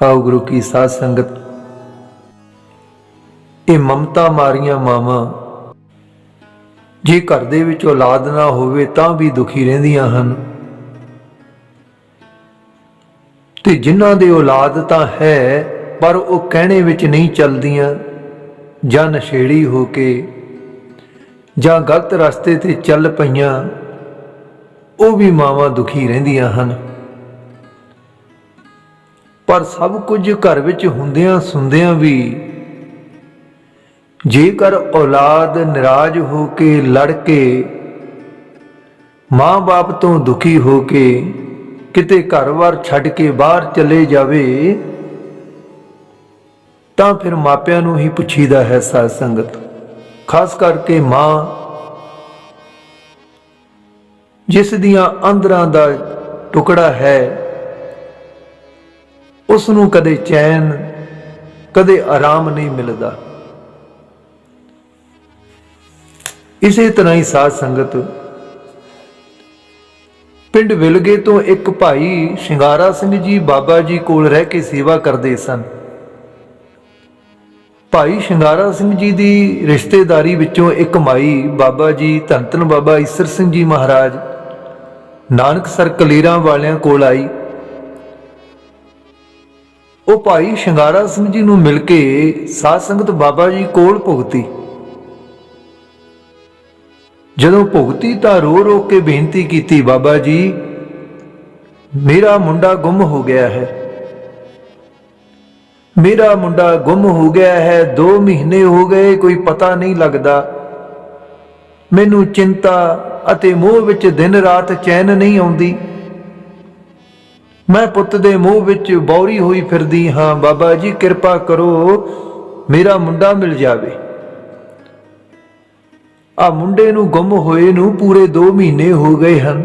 ਆਓ ਗੁਰੂ ਕੀ ਸਾਧ ਸੰਗਤ। ਇਹ ਮਮਤਾ ਮਾਰੀਆਂ ਮਾਵਾਂ, ਜੇ ਘਰ ਦੇ ਵਿੱਚ ਔਲਾਦ ਨਾ ਹੋਵੇ ਤਾਂ ਵੀ ਦੁਖੀ ਰਹਿੰਦੀਆਂ ਹਨ। ਤੇ ਜਿਨ੍ਹਾਂ ਦੇ ਔਲਾਦ ਤਾਂ ਹੈ, ਪਰ ਉਹ ਕਹਿਣੇ ਵਿੱਚ ਨਹੀਂ ਚੱਲਦੀਆਂ, ਜਾਂ ਨਸ਼ੇੜੀ ਹੋ ਕੇ, ਜਾਂ ਗਲਤ ਰਸਤੇ ਤੇ ਚੱਲ ਪਈਆਂ, ਉਹ ਵੀ ਮਾਵਾਂ ਦੁਖੀ ਰਹਿੰਦੀਆਂ ਹਨ। ਪਰ ਸਭ ਕੁਝ ਘਰ ਵਿੱਚ ਹੁੰਦਿਆਂ ਸੁੰਦਿਆਂ ਵੀ ਜੇਕਰ ਔਲਾਦ ਨਾਰਾਜ਼ ਹੋ ਕੇ ਲੜ ਕੇ ਮਾਂ-ਬਾਪ ਤੋਂ ਦੁਖੀ ਹੋ ਕੇ ਕਿਤੇ ਘਰ ਵਾਰ ਛੱਡ ਕੇ ਬਾਹਰ ਚਲੇ ਜਾਵੇ, ਤਾਂ ਫਿਰ ਮਾਪਿਆਂ ਨੂੰ ਹੀ ਪੁੱਛੀਦਾ ਹੈ ਸਾਧ ਸੰਗਤ। ਖਾਸ ਕਰਕੇ ਮਾਂ, ਜਿਸ ਦੀਆਂ ਅੰਦਰਾਂ ਦਾ ਟੁਕੜਾ ਹੈ ਉਸ ਨੂੰ ਕਦੇ ਚੈਨ, ਕਦੇ ਆਰਾਮ ਨਹੀਂ ਮਿਲਦਾ। ਇਸੇ ਤਰ੍ਹਾਂ ਹੀ ਸਾਧ ਸੰਗਤ ਪਿੰਡ ਵਿਲਗੇ ਤੋਂ ਇੱਕ ਭਾਈ ਸ਼ਿੰਗਾਰਾ ਸਿੰਘ ਜੀ ਬਾਬਾ ਜੀ ਕੋਲ ਰਹਿ ਕੇ ਸੇਵਾ ਕਰਦੇ ਸਨ। ਭਾਈ ਸ਼ਿੰਗਾਰਾ ਸਿੰਘ ਜੀ ਦੀ ਰਿਸ਼ਤੇਦਾਰੀ ਵਿੱਚੋਂ ਇੱਕ ਮਾਈ ਬਾਬਾ ਜੀ ਧੰਨ ਧੰਨ ਬਾਬਾ ਈਸਰ ਸਿੰਘ ਜੀ ਮਹਾਰਾਜ ਨਾਨਕ ਸਰ ਕਲੀਰਾਂ ਵਾਲਿਆਂ ਕੋਲ ਆਈ। ਉਹ ਭਾਈ ਸ਼ਿੰਗਾਰਾ ਸਿੰਘ ਜੀ ਨੂੰ ਮਿਲ ਕੇ ਸਾਧ ਸੰਗਤ ਬਾਬਾ ਜੀ ਕੋਲ ਭੁਗਤੀ। ਜਦੋਂ ਭੁਗਤੀ ਤਾਂ ਰੋ ਰੋ ਕੇ ਬੇਨਤੀ ਕੀਤੀ ਬਾਬਾ ਜੀ, ਮੇਰਾ ਮੁੰਡਾ ਗੁੰਮ ਹੋ ਗਿਆ ਹੈ। ਮੇਰਾ ਮੁੰਡਾ ਗੁੰਮ ਹੋ ਗਿਆ ਹੈ 2 ਮਹੀਨੇ ਹੋ ਗਏ, ਕੋਈ ਪਤਾ ਨਹੀਂ ਲੱਗਦਾ। ਮੈਨੂੰ ਚਿੰਤਾ ਅਤੇ ਮੋਹ ਵਿੱਚ ਦਿਨ ਰਾਤ ਚੈਨ ਨਹੀਂ ਆਉਂਦੀ। ਮੈਂ ਪੁੱਤ ਦੇ ਮੂੰਹ ਵਿੱਚ ਬੌਰੀ ਹੋਈ ਫਿਰਦੀ ਹਾਂ। ਬਾਬਾ ਜੀ, ਕਿਰਪਾ ਕਰੋ, ਮੇਰਾ ਮੁੰਡਾ ਮਿਲ ਜਾਵੇ। ਆ ਮੁੰਡੇ ਨੂੰ ਗੁੰਮ ਹੋਏ ਨੂੰ ਪੂਰੇ 2 ਮਹੀਨੇ ਹੋ ਗਏ ਹਨ।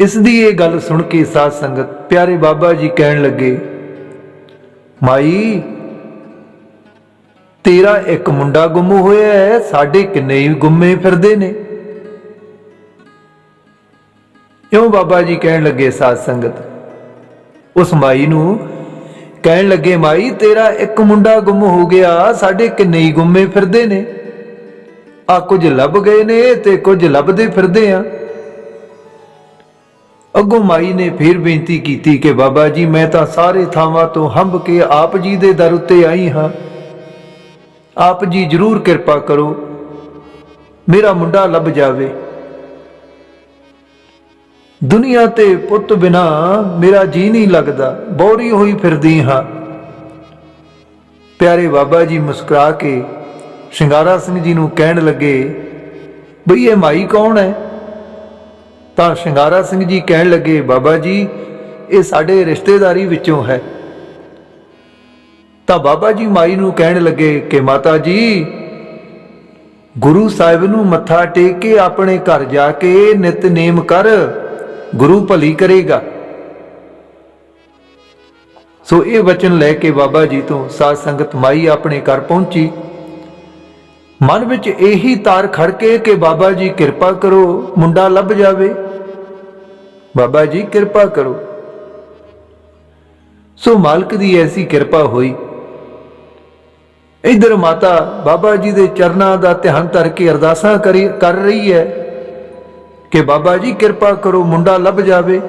ਇਸ ਦੀ ਇਹ ਗੱਲ ਸੁਣ ਕੇ ਸਾਧ ਸੰਗਤ ਪਿਆਰੇ ਬਾਬਾ ਜੀ ਕਹਿਣ ਲੱਗੇ, ਮਾਈ, ਤੇਰਾ ਇੱਕ ਮੁੰਡਾ ਗੁੰਮ ਹੋਇਆ ਹੈ, ਸਾਡੇ ਕਿੰਨੇ ਹੀ ਗੁੰਮੇ ਫਿਰਦੇ ਨੇ। ਇਉਂ ਬਾਬਾ ਜੀ ਕਹਿਣ ਲੱਗੇ ਸਾਧ ਸੰਗਤ? ਉਸ ਮਾਈ ਨੂੰ ਕਹਿਣ ਲੱਗੇ, ਮਾਈ, ਤੇਰਾ ਇੱਕ ਮੁੰਡਾ ਗੁੰਮ ਹੋ ਗਿਆ, ਸਾਡੇ ਕਿੰਨੇ ਹੀ ਗੁੰਮੇ ਫਿਰਦੇ ਨੇ। ਆ ਕੁਝ ਲੱਭ ਗਏ ਨੇ ਤੇ ਕੁਝ ਲੱਭਦੇ ਫਿਰਦੇ ਆ। ਅੱਗੋਂ ਮਾਈ ਨੇ ਫੇਰ ਬੇਨਤੀ ਕੀਤੀ ਕਿ ਬਾਬਾ ਜੀ, ਮੈਂ ਤਾਂ ਸਾਰੇ ਥਾਵਾਂ ਤੋਂ ਹੰਬ ਕੇ ਆਪ ਜੀ ਦੇ ਦਰ ਉੱਤੇ ਆਈ ਹਾਂ। ਆਪ ਜੀ ਜਰੂਰ ਕਿਰਪਾ ਕਰੋ। ਮੇਰਾ ਮੁੰਡਾ ਲੱਭ ਜਾਵੇ। ਦੁਨੀਆ ਤੇ ਪੁੱਤ ਬਿਨਾ ਮੇਰਾ ਜੀ ਨਹੀਂ ਲੱਗਦਾ, ਬੌਰੀ ਹੋਈ ਫਿਰਦੀ ਹਾਂ। ਪਿਆਰੇ ਬਾਬਾ ਜੀ ਮੁਸਕਰਾ ਕੇ ਸ਼ਿੰਗਾਰਾ ਸਿੰਘ ਜੀ ਨੂੰ ਕਹਿਣ ਲੱਗੇ, ਬਈ ਇਹ ਮਾਈ ਕੌਣ ਹੈ? ਤਾਂ ਸ਼ਿੰਗਾਰਾ ਸਿੰਘ ਜੀ ਕਹਿਣ ਲੱਗੇ, ਬਾਬਾ ਜੀ, ਇਹ ਸਾਡੇ ਰਿਸ਼ਤੇਦਾਰੀ ਵਿੱਚੋਂ ਹੈ। ਤਾਂ ਬਾਬਾ ਜੀ ਮਾਈ ਨੂੰ ਕਹਿਣ ਲੱਗੇ, ਕਿ ਮਾਤਾ ਜੀ, ਗੁਰੂ ਸਾਹਿਬ ਨੂੰ ਮੱਥਾ ਟੇਕ ਕੇ ਆਪਣੇ ਘਰ ਜਾ ਕੇ ਨਿਤਨੇਮ ਕਰ। ਗੁਰੂ ਭਲੀ ਕਰੇਗਾ। ਸੋ ਇਹ ਵਚਨ ਲੈ ਕੇ ਬਾਬਾ ਜੀ ਤੋਂ ਸਾਧ ਸੰਗਤ ਮਾਈ ਆਪਣੇ ਘਰ ਪਹੁੰਚੀ। ਮਨ ਵਿੱਚ ਇਹੀ ਤਾਰ ਖੜਕੇ ਕਿ ਬਾਬਾ ਜੀ ਕਿਰਪਾ ਕਰੋ, ਮੁੰਡਾ ਲੱਭ ਜਾਵੇ। ਬਾਬਾ ਜੀ ਕਿਰਪਾ ਕਰੋ। ਸੋ ਮਾਲਕ ਦੀ ਐਸੀ ਕਿਰਪਾ ਹੋਈ। ਇਧਰ ਮਾਤਾ ਬਾਬਾ ਜੀ ਦੇ ਚਰਨਾਂ ਦਾ ਧਿਆਨ ਧਰ ਕੇ ਅਰਦਾਸਾਂ ਕਰੀ ਕਰ ਰਹੀ ਹੈ। ਕਿ ਬਾਬਾ ਜੀ ਕਿਰਪਾ ਕਰੋ ਮੁੰਡਾ ਲੱਭ ਜਾਵੇ।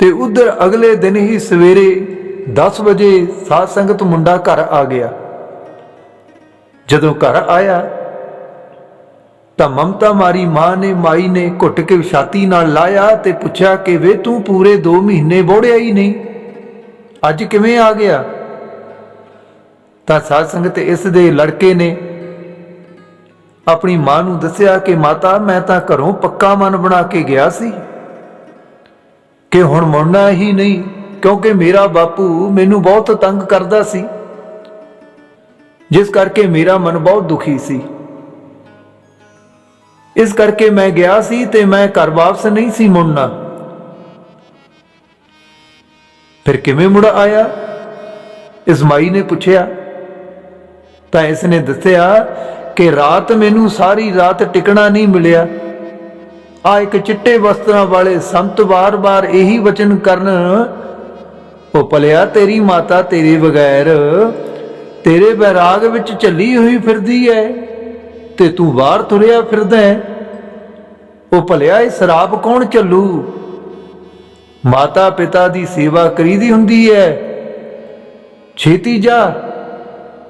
ਤੇ ਉਧਰ ਅਗਲੇ ਦਿਨ ਹੀ ਸਵੇਰੇ 10 ਵਜੇ ਸਾਧ ਸੰਗਤ ਮੁੰਡਾ ਘਰ ਆ ਗਿਆ। ਜਦੋਂ ਘਰ ਆਇਆ, ਤਾਂ ਮਮਤਾ ਮਾਰੀ ਮਾਂ ਨੇ, ਮਾਈ ਨੇ ਘੁੱਟ ਕੇ ਛਾਤੀ ਨਾਲ ਲਾਇਆ ਤੇ ਪੁੱਛਿਆ ਕਿ ਵੇ ਤੂੰ ਪੂਰੇ 2 ਮਹੀਨੇ ਬੋੜਿਆ ਹੀ ਨਹੀਂ, ਅੱਜ ਕਿਵੇਂ ਆ ਗਿਆ? ਤਾਂ ਸਾਧ ਸੰਗਤ ਇਸ ਦੇ ਲੜਕੇ ਨੇ ਆਪਣੀ ਮਾਂ ਨੂੰ ਦੱਸਿਆ ਕਿ ਮਾਤਾ, ਮੈਂ ਤਾਂ ਘਰੋਂ ਪੱਕਾ ਮਨ ਬਣਾ ਕੇ ਗਿਆ ਸੀ ਕਿ ਹੁਣ ਮੁੜਨਾ ਹੀ ਨਹੀਂ, ਕਿਉਂਕਿ ਮੇਰਾ ਬਾਪੂ ਮੈਨੂੰ ਬਹੁਤ ਤੰਗ ਕਰਦਾ ਸੀ। ਜਿਸ ਕਰਕੇ ਮੇਰਾ ਮਨ ਬਹੁਤ ਦੁਖੀ ਸੀ। ਇਸ ਕਰਕੇ ਮੈਂ ਗਿਆ ਸੀ ਤੇ ਮੈਂ ਘਰ ਵਾਪਸ ਨਹੀਂ ਸੀ ਮੁੜਨਾ। ਫਿਰ ਕਿਵੇਂ ਮੁੜ ਆਇਆ? ਇਸ ਮਾਈ ਨੇ ਪੁੱਛਿਆ। ਤਾਂ ਇਸ ਨੇ ਦੱਸਿਆ ਕਿ ਰਾਤ ਮੈਨੂੰ ਸਾਰੀ ਰਾਤ ਟਿਕਣਾ ਨਹੀਂ ਮਿਲਿਆ। ਆ ਇੱਕ ਚਿੱਟੇ ਵਸਤਰਾਂ ਵਾਲੇ ਸੰਤ ਵਾਰ-ਵਾਰ ਇਹੀ ਵਚਨ ਕਰਨ, ਉਹ ਭਲਿਆ ਤੇਰੀ ਮਾਤਾ ਤੇਰੇ ਬਗੈਰ, ਤੇਰੇ ਬੈਰਾਗ ਵਿੱਚ ਚੱਲੀ ਹੋਈ ਫਿਰਦੀ ਐ, ਤੇ ਤੂੰ ਬਾਹਰ ਤੁਰਿਆ ਫਿਰਦਾ ਹੈ ਉਹ ਭਲਿਆ, ਇਹ ਸਰਾਪ ਕੌਣ ਚੱਲੂ ਮਾਤਾ ਪਿਤਾ ਦੀ ਸੇਵਾ ਕਰੀਦੀ ਹੁੰਦੀ ਹੈ ਛੇਤੀ ਜਾ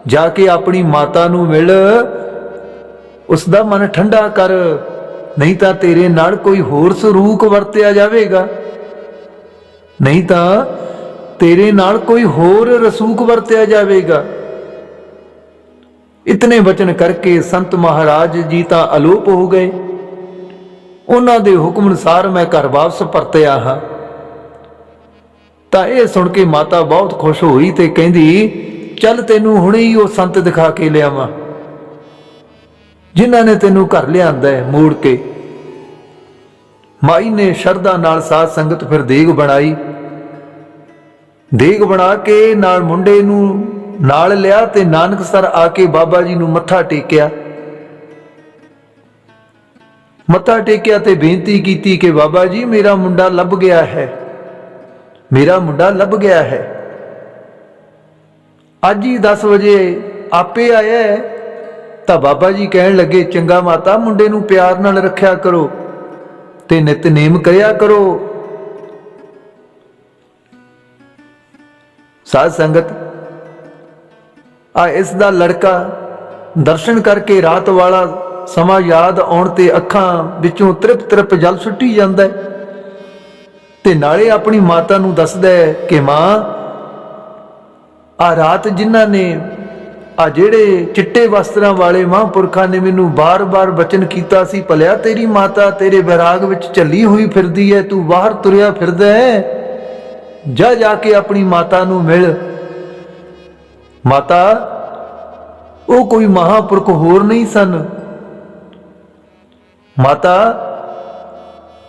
ਜਾ ਕੇ ਆਪਣੀ ਮਾਤਾ ਨੂੰ ਮਿਲ ਉਸ ਦਾ ਮਨ ਠੰਡਾ ਕਰ, ਨਹੀਂ ਤਾਂ ਤੇਰੇ ਨਾਲ ਕੋਈ ਹੋਰ ਸਰੂਕ ਵਰਤਿਆ ਜਾਵੇਗਾ। ਨਹੀਂ ਤਾਂ ਤੇਰੇ ਨਾਲ ਕੋਈ ਹੋਰ ਰਸੂਕ ਵਰਤਿਆ ਜਾਵੇਗਾ। ਇਤਨੇ ਵਚਨ ਕਰਕੇ ਸੰਤ ਮਹਾਰਾਜ ਜੀ ਤਾਂ ਅਲੋਪ ਹੋ ਗਏ। ਉਹਨਾਂ ਦੇ ਹੁਕਮ ਅਨੁਸਾਰ ਮੈਂ ਘਰ ਵਾਪਸ ਪਰਤਿਆ ਹਾਂ। ਤਾਂ ਇਹ ਸੁਣ ਕੇ ਮਾਤਾ ਬਹੁਤ ਖੁਸ਼ ਹੋਈ ਤੇ ਕਹਿੰਦੀ, ਚੱਲ ਤੈਨੂੰ ਹੁਣੇ ਹੀ ਉਹ ਸੰਤ ਦਿਖਾ ਕੇ ਲਿਆਵਾਂ। ਜਿਨ੍ਹਾਂ ਨੇ ਤੈਨੂੰ ਘਰ ਲਿਆਂਦਾ ਹੈ ਮੋੜ ਕੇ। ਮਾਈ ਨੇ ਸ਼ਰਧਾ ਨਾਲ ਸਾਧ ਸੰਗਤ ਫਿਰ ਦੇਗ ਬਣਾਈ। ਦੇਗ ਬਣਾ ਕੇ ਨਾਲ ਮੁੰਡੇ ਨੂੰ ਨਾਲ ਲਿਆ ਤੇ ਨਾਨਕ ਸਰ ਆ ਕੇ ਬਾਬਾ ਜੀ ਨੂੰ ਮੱਥਾ ਟੇਕਿਆ। ਮੱਥਾ ਟੇਕਿਆ ਤੇ ਬੇਨਤੀ ਕੀਤੀ ਕਿ ਬਾਬਾ ਜੀ, ਮੇਰਾ ਮੁੰਡਾ ਲੱਭ ਗਿਆ ਹੈ। ਮੇਰਾ ਮੁੰਡਾ ਲੱਭ ਗਿਆ ਹੈ। ਅੱਜ ਹੀ 10 ਵਜੇ ਆਪੇ ਆਇਆ ਹੈ। ਤਾਂ ਬਾਬਾ ਜੀ ਕਹਿਣ ਲੱਗੇ, ਚੰਗਾ ਮਾਤਾ, ਮੁੰਡੇ ਨੂੰ ਪਿਆਰ ਨਾਲ ਰੱਖਿਆ ਕਰੋ ਤੇ ਨਿਤਨੇਮ ਕਰਿਆ ਕਰੋ। ਸਾਧ ਸੰਗਤ, ਆ ਇਸ ਦਾ ਲੜਕਾ ਦਰਸ਼ਨ ਕਰਕੇ ਰਾਤ ਵਾਲਾ ਸਮਾਂ ਯਾਦ ਆਉਣ ਤੇ ਅੱਖਾਂ ਵਿੱਚੋਂ ਤ੍ਰਿਪ ਤ੍ਰਿਪ ਜਲ ਸੁੱਟੀ ਜਾਂਦਾ ਹੈ ਤੇ ਨਾਲੇ ਆਪਣੀ ਮਾਤਾ ਨੂੰ ਦੱਸਦਾ ਹੈ ਕਿ ਮਾਂ, ਆ ਰਾਤ ਜਿਨ੍ਹਾਂ ਨੇ ਆ ਜਿਹੜੇ ਚਿੱਟੇ ਵਸਤਰਾਂ ਵਾਲੇ ਮਹਾਂਪੁਰਖਾਂ ਨੇ ਮੈਨੂੰ ਬਾਰ-ਬਾਰ ਬਚਨ ਕੀਤਾ ਸੀ, ਭਲਿਆ ਤੇਰੀ ਮਾਤਾ ਤੇਰੇ ਬੈਰਾਗ ਵਿੱਚ ਚੱਲੀ ਹੋਈ ਫਿਰਦੀ ਹੈ ਤੂੰ ਬਾਹਰ ਤੁਰਿਆ ਫਿਰਦਾ ਹੈ ਜਾ ਜਾ ਕੇ ਆਪਣੀ ਮਾਤਾ ਨੂੰ ਮਿਲ। ਮਾਤਾ, ਉਹ ਕੋਈ ਮਹਾਪੁਰਖ ਹੋਰ ਨਹੀਂ ਸਨ। ਮਾਤਾ,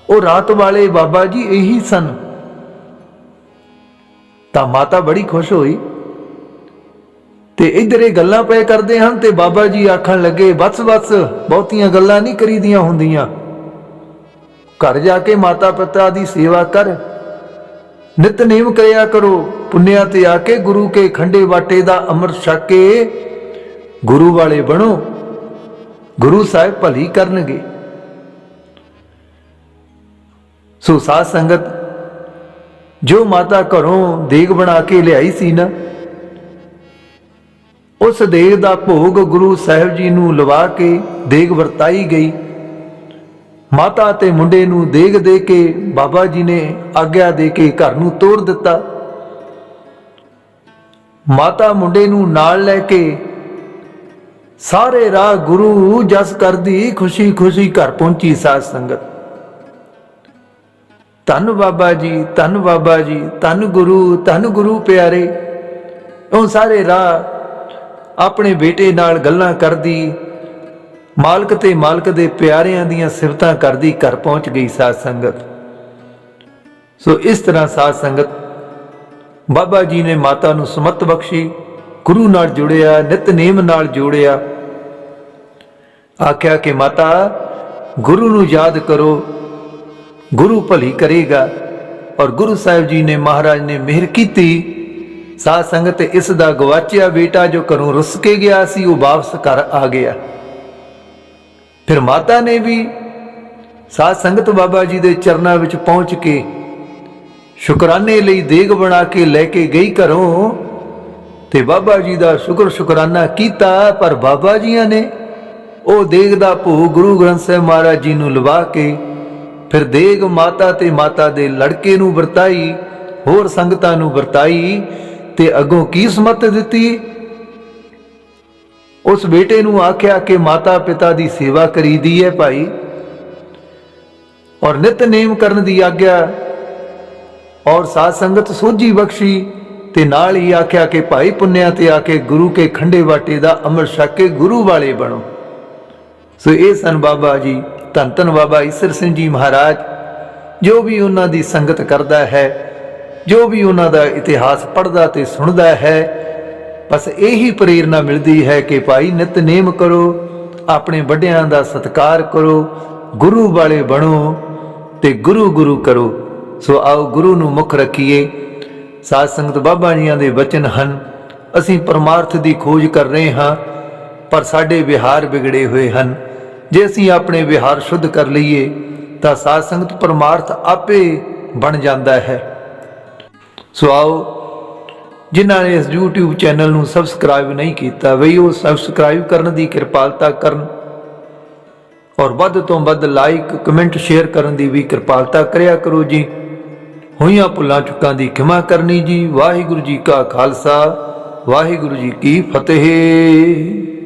ਉਹ ਰਾਤ ਵਾਲੇ ਬਾਬਾ ਜੀ ਇਹੀ ਸਨ। ਤਾਂ ਮਾਤਾ ਬੜੀ ਖੁਸ਼ ਹੋਈ। ਤੇ ਇਧਰ ਇਹ ਗੱਲਾਂ ਪਏ ਕਰਦੇ ਹਨ ਤੇ ਬਾਬਾ ਜੀ ਆਖਣ ਲੱਗੇ ਬਸ ਬਸ ਬਹੁਤੀਆਂ ਗੱਲਾਂ ਨਹੀਂ ਕਰੀਦੀਆਂ ਹੁੰਦੀਆਂ। ਘਰ ਜਾ ਕੇ ਮਾਤਾ ਪਿਤਾ ਦੀ ਸੇਵਾ ਕਰ। ਨਿਤਨੇਮ ਕਰਿਆ ਕਰੋ। ਪੁੰਨਿਆ ਤੇ ਆ ਕੇ ਗੁਰੂ ਕੇ ਖੰਡੇ ਵਾਟੇ ਦਾ ਅੰਮ੍ਰਿਤ ਛਕ ਕੇ ਗੁਰੂ ਵਾਲੇ ਬਣੋ। ਗੁਰੂ ਸਾਹਿਬ ਭਲੀ ਕਰਨਗੇ। ਸੋ ਸਾਧ ਸੰਗਤ, ਜੋ ਮਾਤਾ ਘਰੋਂ ਦੇਗ ਬਣਾ ਕੇ ਲਿਆਈ ਸੀ ਨਾ ਉਸ ਦੇਗ ਦਾ ਭੋਗ ਗੁਰੂ ਸਾਹਿਬ ਜੀ ਨੂੰ ਲਵਾ ਕੇ ਦੇਗ ਵਰਤਾਈ ਗਈ। ਮਾਤਾ ਤੇ ਮੁੰਡੇ ਨੂੰ ਦੇਗ ਦੇ ਕੇ ਬਾਬਾ ਜੀ ਨੇ ਆਗਿਆ ਦੇ ਕੇ ਘਰ ਨੂੰ ਤੋਰ ਦਿੱਤਾ। ਮਾਤਾ ਮੁੰਡੇ ਨੂੰ ਨਾਲ ਲੈ ਕੇ ਸਾਰੇ ਰਾਹ ਗੁਰੂ ਜਸ ਕਰਦੀ ਖੁਸ਼ੀ ਖੁਸ਼ੀ ਘਰ ਪਹੁੰਚੀ ਸਾਧ ਸੰਗਤ। ਧੰਨ ਬਾਬਾ ਜੀ, ਧੰਨ ਬਾਬਾ ਜੀ, ਧੰਨ ਗੁਰੂ ਧੰਨ ਗੁਰੂ ਪਿਆਰੇ, ਉਹ ਸਾਰੇ ਰਾਹ ਆਪਣੇ ਬੇਟੇ ਨਾਲ ਗੱਲਾਂ ਕਰਦੀ, ਮਾਲਕ ਤੇ ਮਾਲਕ ਦੇ ਪਿਆਰਿਆਂ ਦੀਆਂ ਸਿਫਤਾਂ ਕਰਦੀ, ਘਰ ਪਹੁੰਚ ਗਈ ਸਾਧ ਸੰਗਤ। ਸੋ ਇਸ ਤਰ੍ਹਾਂ ਸਾਧ ਸੰਗਤ ਬਾਬਾ ਜੀ ਨੇ ਮਾਤਾ ਨੂੰ ਸਮਤ ਬਖਸ਼ੀ, ਗੁਰੂ ਨਾਲ ਜੁੜਿਆ ਨਿਤਨੇਮ ਨਾਲ ਜੋੜਿਆ। ਆਖਿਆ ਕਿ ਮਾਤਾ, ਗੁਰੂ ਨੂੰ ਯਾਦ ਕਰੋ, ਗੁਰੂ ਭਲੀ ਕਰੇਗਾ। ਔਰ ਗੁਰੂ ਸਾਹਿਬ ਜੀ ਨੇ ਮਹਾਰਾਜ ਨੇ ਮਿਹਰ ਕੀਤੀ। ਸਾਧ ਸੰਗਤ ਇਸ ਦਾ ਗਵਾਚਿਆ ਬੇਟਾ ਜੋ ਘਰੋਂ ਰੁੱਸ ਕੇ ਗਿਆ ਸੀ, ਉਹ ਵਾਪਸ ਘਰ ਆ ਗਿਆ। ਫਿਰ ਮਾਤਾ ਨੇ ਵੀ ਸਾਧ ਸੰਗਤ ਬਾਬਾ ਜੀ ਦੇ ਚਰਨਾਂ ਵਿੱਚ ਪਹੁੰਚ ਕੇ ਸ਼ੁਕਰਾਨੇ ਲਈ ਦੇਗ ਬਣਾ ਕੇ ਲੈ ਕੇ ਗਈ ਘਰੋਂ ਤੇ ਬਾਬਾ ਜੀ ਦਾ ਸ਼ੁਕਰ ਸ਼ੁਕਰਾਨਾ ਕੀਤਾ, ਪਰ ਬਾਬਾ ਜੀਆਂ ਨੇ ਉਹ ਦੇਗ ਦਾ ਭੋਗ ਗੁਰੂ ਗ੍ਰੰਥ ਸਾਹਿਬ ਮਹਾਰਾਜ ਜੀ ਨੂੰ ਲਵਾ ਕੇ ਫਿਰ ਦੇਗ ਮਾਤਾ ਤੇ ਮਾਤਾ ਦੇ ਲੜਕੇ ਨੂੰ ਵਰਤਾਈ, ਹੋਰ ਸੰਗਤਾਂ ਨੂੰ ਵਰਤਾਈ। ਤੇ ਅੱਗੋਂ ਕੀ ਸਮਤ ਦਿੱਤੀ? ਉਸ ਬੇਟੇ ਨੂੰ ਆਖਿਆ ਕਿ ਮਾਤਾ ਪਿਤਾ ਦੀ ਸੇਵਾ ਕਰੀਦੀ ਹੈ ਭਾਈ। ਔਰ ਨਿਤਨੇਮ ਕਰਨ ਦੀ ਆਗਿਆ। ਔਰ ਸਾਧ ਸੰਗਤ ਸੋਝੀ ਬਖਸ਼ੀ ਤੇ ਨਾਲ ਹੀ ਆਖਿਆ ਕਿ ਭਾਈ ਪੁੰਨਿਆ ਤੇ ਆ ਕੇ ਗੁਰੂ ਕੇ ਖੰਡੇ ਵਾਟੇ ਦਾ ਅੰਮ੍ਰਿਤ ਛਕ ਕੇ ਗੁਰੂ ਵਾਲੇ ਬਣੋ। ਸੋ ਇਹ ਸਨ ਬਾਬਾ ਜੀ, ਧੰਨ ਧੰਨ ਬਾਬਾ ਈਸਰ ਸਿੰਘ ਜੀ ਮਹਾਰਾਜ, ਜੋ ਵੀ ਉਹਨਾਂ ਦੀ ਸੰਗਤ ਕਰਦਾ ਹੈ ਜੋ ਵੀ ਉਹਨਾਂ ਦਾ ਇਤਿਹਾਸ ਪੜ੍ਹਦਾ ਤੇ ਸੁਣਦਾ ਹੈ, ਬਸ ਇਹੀ ਪ੍ਰੇਰਣਾ ਮਿਲਦੀ ਹੈ ਕਿ ਭਾਈ ਨਿਤਨੇਮ ਕਰੋ, ਆਪਣੇ ਵੱਡਿਆਂ ਦਾ ਸਤਿਕਾਰ ਕਰੋ, ਗੁਰੂ ਵਾਲੇ ਬਣੋ ਤੇ ਗੁਰੂ ਗੁਰੂ ਕਰੋ। ਸੋ ਆਓ ਗੁਰੂ ਨੂੰ ਮੁੱਖ ਰੱਖੀਏ। ਸਾਧ ਸੰਗਤ ਬਾਬਾ ਜੀਆਂ ਦੇ ਵਚਨ ਹਨ, ਅਸੀਂ ਪਰਮਾਰਥ ਦੀ ਖੋਜ ਕਰ ਰਹੇ ਹਾਂ, ਪਰ ਸਾਡੇ ਵਿਹਾਰ ਵਿਗੜੇ ਹੋਏ ਹਨ। ਜੇ ਅਸੀਂ ਆਪਣੇ ਵਿਹਾਰ ਸ਼ੁੱਧ ਕਰ ਲਈਏ, ਤਾਂ ਸਾਧ ਸੰਗਤ ਪਰਮਾਰਥ ਆਪੇ ਬਣ ਜਾਂਦਾ ਹੈ। ਸੋ ਆਓ, ਜਿਨ੍ਹਾਂ ਨੇ ਇਸ YouTube ਚੈਨਲ ਨੂੰ ਸਬਸਕ੍ਰਾਈਬ ਨਹੀਂ ਕੀਤਾ ਵਈ ਉਹ ਸਬਸਕ੍ਰਾਈਬ ਕਰਨ ਦੀ ਕਿਰਪਾਲਤਾ ਕਰਨ ਔਰ ਵੱਧ ਤੋਂ ਵੱਧ ਲਾਈਕ ਕਮੈਂਟ ਸ਼ੇਅਰ ਕਰਨ ਦੀ ਵੀ ਕਿਰਪਾਲਤਾ ਕਰਿਆ ਕਰੋ ਜੀ। ਹੋਈਆਂ ਭੁੱਲਾਂ ਚੁੱਕਾਂ ਦੀ ਖਿਮਾ ਕਰਨੀ ਜੀ। ਵਾਹਿਗੁਰੂ ਜੀ ਕਾ ਖਾਲਸਾ, ਵਾਹਿਗੁਰੂ ਜੀ ਕੀ ਫਤਿਹ।